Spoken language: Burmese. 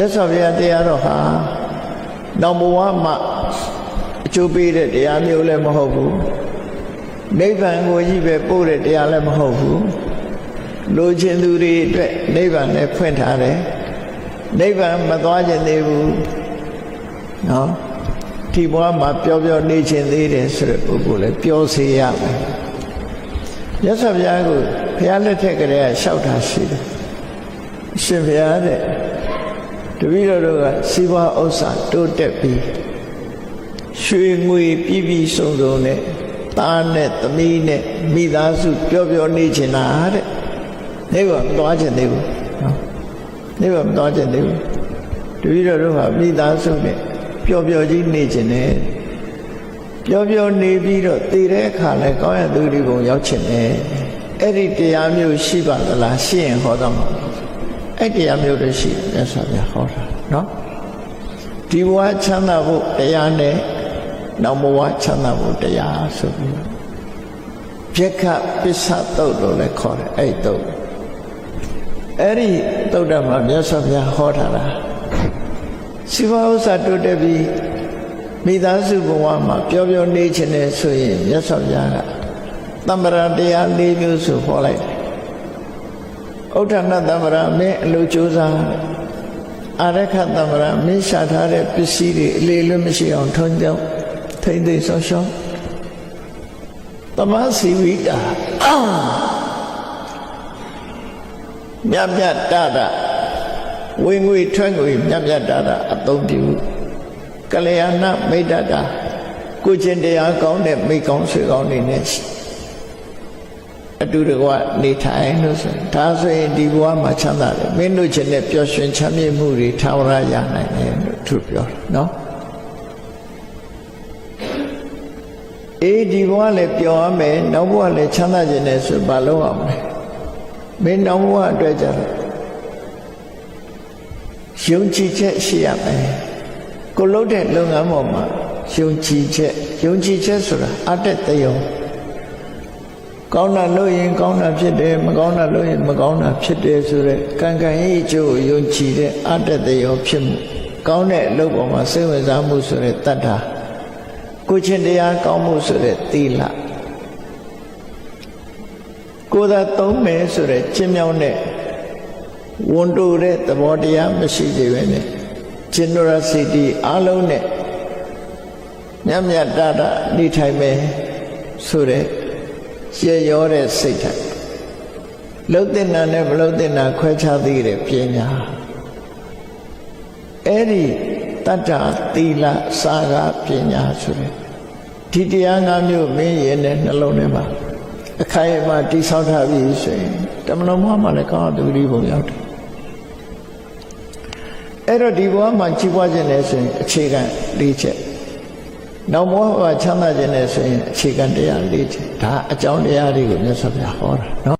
မြတ်စွာဘုရားတရားတော်ဟာနောင်ဘဝမှာအကျိုးပေးတဲ့တရားမျိုးလည်းမဟုတ်ဘူးနိဗ္ဗာန်ကိုကြီးပဲပို့တဲ့တရားလည်းမဟုတ်ဘူးလိုချင်သူတွေအတွက်နိဗ္ဗာန်လည်းဖွင့်ထားတယ်နိဗ္ဗာန်မသွားခြင်းသေးဘူးနော်ဒီဘဝမှာပျော်ပျော်နေခြင်းသေးတယ်ဆိုတဲ့ပုဂ္ဂိုလ်လည်းပြောစေရမယ်မြတ်စွာဘုရားကိုဘုရားလက်ထက်ကလေးကလျှောက်တာရှိတယ်အရှင်ဘုရားတဲ့ တပည့်တော်တို့ကစီးပွားဥစ္စာတိုးတက်ပြီးရွှေငွေပြည့်ပြည့်စုံစုံနဲ့သားနဲ့သမီးနဲ့မိသားစုပျော်ပျော်နေချင်တာတဲ့နေကမသွားချင်သေးဘူးနော်နေကမသွားချင်သေးဘူးတပည့်တော်တို့ကမိသားစုနဲ့ပျော်ပျော်ကြီးနေချင်တယ်ပျော်ပျော်နေပြီးတော့တည်တဲ့အခါလဲကောင်းရသူဒီဘုံရောက်ချင်တယ်အဲ့ဒီတရားမျိုးရှိပါသလားရှိရင်ဟောတော့မှာ အဲ့တရားမျိုးတွေရှိတယ်မြတ်စွာဘုရားဟောတာနော်ဒီဘဝချမ်းသာဖို့တရားနဲ့နောက်ဘဝချမ်းသာဖို့တရားဆိုပြီးပြက္ခပစ္စသုတ်လို့လည်းခေါ်တယ်အဲ့တုတ်အဲ့ဒီတုတ်တမှာမြတ်စွာဘုရားဟောထားတာစီဝဥစ္စာတိုးတက်ပြီးမိသားစုဘဝမှာပျော်ပျော်နေခြင်းနဲ့ဆိုရင်မြတ်စွာဘုရားကတမ္ပရာတရား၄မျိုးဆိုဟောလိုက်တယ် ဥဋ္ဌဏတမ္ပရာမင်းအလိုကြိုးစားအာရခတမ္ပရာမင်းရှာထားတဲ့ပစ္စည်းတွေအလေးလွတ်မရှိအောင်ထုံးကြောင်းထိမ့်သိမ်းဆောင်ရှောင်းတမစီဝိတာမြတ်မြတ်တတာဝင်ငွေထွက်ငွေမြတ်မြတ်တတာအသုံးပြုကလျာဏမိတ်တတာကိုချင်းတရားကောင်းတဲ့မိကောင်းဆွေကောင်းနေနဲ့ အတူတကွနေထိုင်လို့ဆိုရင်ဒါဆိုရင်ဒီဘဝမှာချမ်းသာတယ်မင်းတို့ချင်းနဲ့ပျော်ရွှင်ချမ်းမြေ့မှုတွေထာဝရရနိုင်တယ်လို့သူပြောတယ်နော်အေးဒီဘဝလည်းပျော်ရမယ်နောက်ဘဝလည်းချမ်းသာခြင်းနဲ့ဆိုဘာလုပ်အောင်လဲမင်းနောက်ဘဝအတွက်ကြတော့ယုံကြည်ချက်ရှိရမယ်ကိုလုပ်တဲ့လုပ်ငန်းပေါ်မှာယုံကြည်ချက်ယုံကြည်ချက်ဆိုတာအတ္တတယုံ ကောင်းတာလုပ်ရင်ကောင်းတာဖြစ်တယ်မကောင်းတာလုပ်ရင်မကောင်းတာဖြစ်တယ်ဆိုတော့ကံကံရဲ့အကျိုးကိုယုံကြည်တဲ့အတ္တတရောဖြစ်မှုကောင်းတဲ့အလုပ်ပေါ်မှာစိတ်ဝင်စားမှုဆိုတဲ့တတ္တာကိုချင်းတရားကောင်းမှုဆိုတဲ့သီလကိုယ်သာသုံးမယ်ဆိုတဲ့ကျင့်မြောင်းတဲ့ဝန်တိုတဲ့သဘောတရားမရှိသေးပဲနဲ့ generosity အလုံးနဲ့မြတ်မြတ်တတနေထိုင်မယ်ဆိုတဲ့ ရှေရောတဲ့စိတ်ဓာတ်လှုပ်တဲ့နာနဲ့မလှုပ်တဲ့နာခွဲခြားသိတဲ့ပညာအဲ့ဒီတတ္တသီလစာကပညာဆိုတဲ့ဒီတရားငါးမျိုးမင်းရဲ့နဲ့နှလုံးထဲမှာအခိုင်အမာတိဆောက်ထားပြီဆိုရင်တမလုံးဘဝမှာလည်းကောင်းတဲ့သူဒီဘုံရောက်တယ်အဲ့တော့ဒီဘဝမှာကြီးပွားခြင်းလဲဆိုရင်အခြေခံ၄ချက် နောက်ဘဝမှာချမ်းသာခြင်းနဲ့ဆိုရင်အခြေခံတရား၄ချက်ဒါအကြောင်းတရားတွေကိုမြတ်စွာဘုရားဟောတာနော်